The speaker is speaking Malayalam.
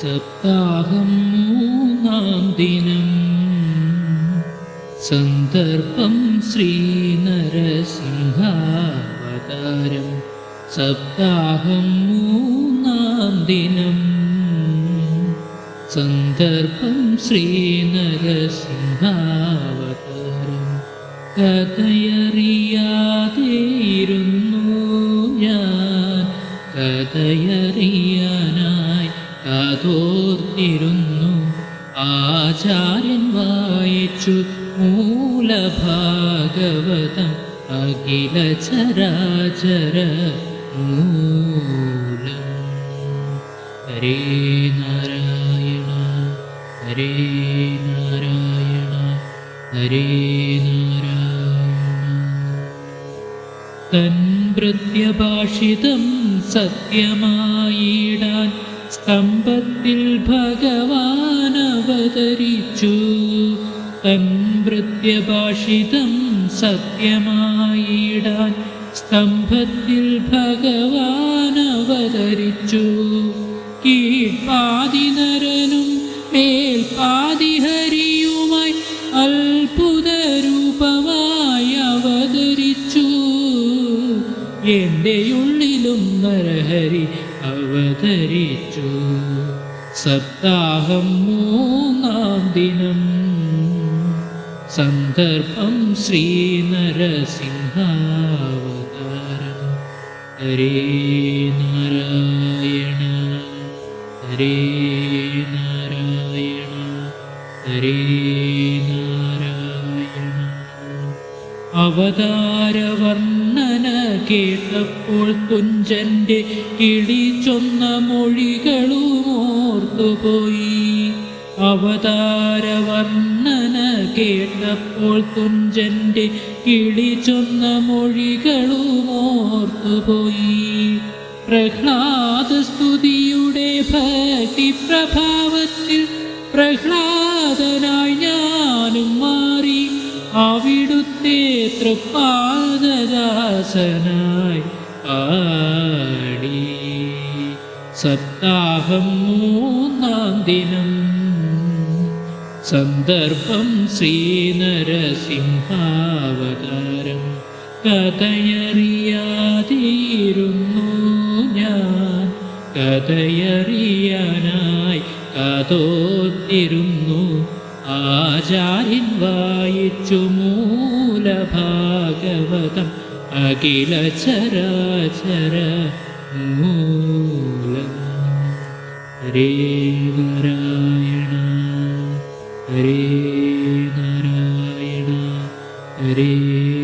സപ്താഹം മൂന്നാം ദിനം. സന്ദർഭം ശ്രീനരസിംഹാവതാരം. സപ്താഹം മൂന്നാം ദിനം. സന്ദർഭം ശ്രീനരസിംഹാവതാരം. കഥയറിയാതെയിരുന്നു ഞാൻ. കഥയറിയാനായി കാതോർത്തിരുന്നു ആചാര്യൻ വായിച്ചു മൂലഭാഗവതം. അഖില ചരാചര മൂലം. ഹരേ നാരായണ ഹരേ നാരായണ ഹരേ നാരായണ. തൻ പ്രത്യഭാഷിതം സത്യമായിടാൻ സ്തംഭത്തിൽ ഭഗവാൻ അവതരിച്ചു തൻ പ്രത്യഭാഷിതം സത്യമായിടാൻ സ്തംഭത്തിൽ ഭഗവാൻ അവതരിച്ചു കീഴ്പാതിനരനും മേൽപാതിഹരിയുമായി അത്ഭുത രൂപമായി അവതരിച്ചു എന്റെ ഉള്ളിലും നരഹരി അവതരിച്ചു. സപ്താഹം മൂന്നാം ദിനം. സന്ദർഭം ശ്രീനരസിംഹാവതാരം. ഹരേ നാരായണ ഹരേ നാരായണ ഹരേ നാരായണ. അവതാരവർണന കേട്ടപ്പോൾ തുഞ്ചന്റെ കിളി ചൊന്ന മൊഴികളും ഓർത്തുപോയി. അവതാരവർണന കേട്ടപ്പോൾ തുഞ്ചന്റെ കിളി ചൊന്ന പ്രഹ്ലാദ സ്തുതിയുടെ ഭക്തി പ്രഭാവത്തിൽ പ്രഹ്ലാദനായി അവിടുത്തെ തൃപ്പാദദാസനായി പാടി. സപ്താഹം മൂന്നാം ദിനം. സന്ദർഭം ശ്രീനരസിംഹാവതാരം. കഥയറിയാതിരുന്നു ഞാൻ. കഥയറിയാനായി കഥോത്തിരുന്നു ആചാര്യൻ വായിച്ചു മൂലഭാഗവതം भागवतम् अखिलचराचर मूल। हरे नारायण हरे नारायण हरे